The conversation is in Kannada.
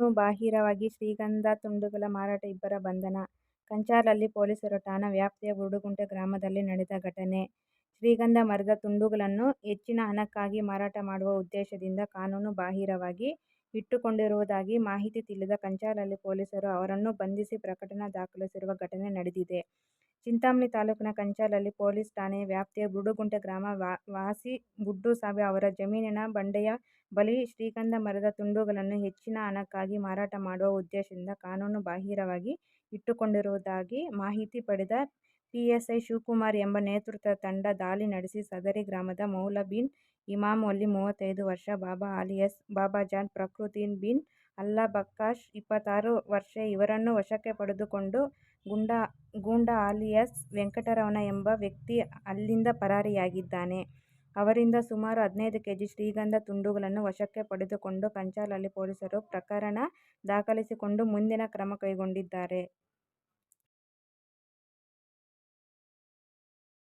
ಕಾನೂನುಬಾಹಿರವಾಗಿ ಶ್ರೀಗಂಧ ತುಂಡುಗಳ ಮಾರಾಟ ಇಬ್ಬರ ಬಂಧನ. ಕಂಚಾರಲ್ಲಿ ಪೊಲೀಸರ ಠಾಣಾ ವ್ಯಾಪ್ತಿಯ ಗುರುಡುಗುಂಟೆ ಗ್ರಾಮದಲ್ಲಿ ನಡೆದ ಘಟನೆ. ಶ್ರೀಗಂಧ ಮರದ ತುಂಡುಗಳನ್ನು ಹೆಚ್ಚಿನ ಹಣಕ್ಕಾಗಿ ಮಾರಾಟ ಮಾಡುವ ಉದ್ದೇಶದಿಂದ ಕಾನೂನು ಬಾಹಿರವಾಗಿ ಇಟ್ಟುಕೊಂಡಿರುವುದಾಗಿ ಮಾಹಿತಿ ತಿಳಿದ ಕಂಚಾರಲ್ಲಿ ಪೊಲೀಸರು ಅವರನ್ನು ಬಂಧಿಸಿ ಪ್ರಕರಣ ದಾಖಲಿಸಿರುವ ಘಟನೆ ನಡೆದಿದೆ. ಚಿಂತಾಮಣಿ ತಾಲೂಕಿನ ಕಂಚಾಲಲ್ಲಿ ಪೊಲೀಸ್ ಠಾಣೆ ವ್ಯಾಪ್ತಿಯ ಗುಡುಗುಂಟೆ ಗ್ರಾಮ ವಾಸಿ ಗುಡ್ಡಸ್ವಾಮಿ ಅವರ ಜಮೀನಿನ ಬಂಡೆಯ ಬಳಿ ಶ್ರೀಗಂಧ ಮರದ ತುಂಡುಗಳನ್ನು ಹೆಚ್ಚಿನ ಹಣಕ್ಕಾಗಿ ಮಾರಾಟ ಮಾಡುವ ಉದ್ದೇಶದಿಂದ ಕಾನೂನು ಬಾಹಿರವಾಗಿ ಇಟ್ಟುಕೊಂಡಿರುವುದಾಗಿ ಮಾಹಿತಿ ಪಡೆದ ಪಿಎಸ್ಐ ಶಿವಕುಮಾರ್ ಎಂಬ ನೇತೃತ್ವದ ತಂಡ ದಾಳಿ ನಡೆಸಿ ಸದರಿ ಗ್ರಾಮದ ಮೌಲಬೀನ್ ಬಿನ್ ಇಮಾಮ್ ಒಲಿ ಮೂವತ್ತೈದು ವರ್ಷ, ಬಾಬಾ ಅಲಿಯಾಸ್ ಬಾಬಾಜಾನ್, ಪ್ರಕೃತಿನ್ ಬಿನ್ ಅಲ್ಲಾ ಬಕ್ಕಾಶ್ ಇಪ್ಪತ್ತಾರು ವರ್ಷ ಇವರನ್ನು ವಶಕ್ಕೆ ಪಡೆದುಕೊಂಡು ಗೂಂಡಾ ಅಲಿಯಾಸ್ ವೆಂಕಟರಮಣ ಎಂಬ ವ್ಯಕ್ತಿ ಅಲ್ಲಿಂದ ಪರಾರಿಯಾಗಿದ್ದಾನೆ. ಅವರಿಂದ ಸುಮಾರು ಹದಿನೈದು ಕೆಜಿ ಶ್ರೀಗಂಧ ತುಂಡುಗಳನ್ನು ವಶಕ್ಕೆ ಪಡೆದುಕೊಂಡು ಕಂಚಾಲಲ್ಲಿ ಪೊಲೀಸರು ಪ್ರಕರಣ ದಾಖಲಿಸಿಕೊಂಡು ಮುಂದಿನ ಕ್ರಮ ಕೈಗೊಂಡಿದ್ದಾರೆ.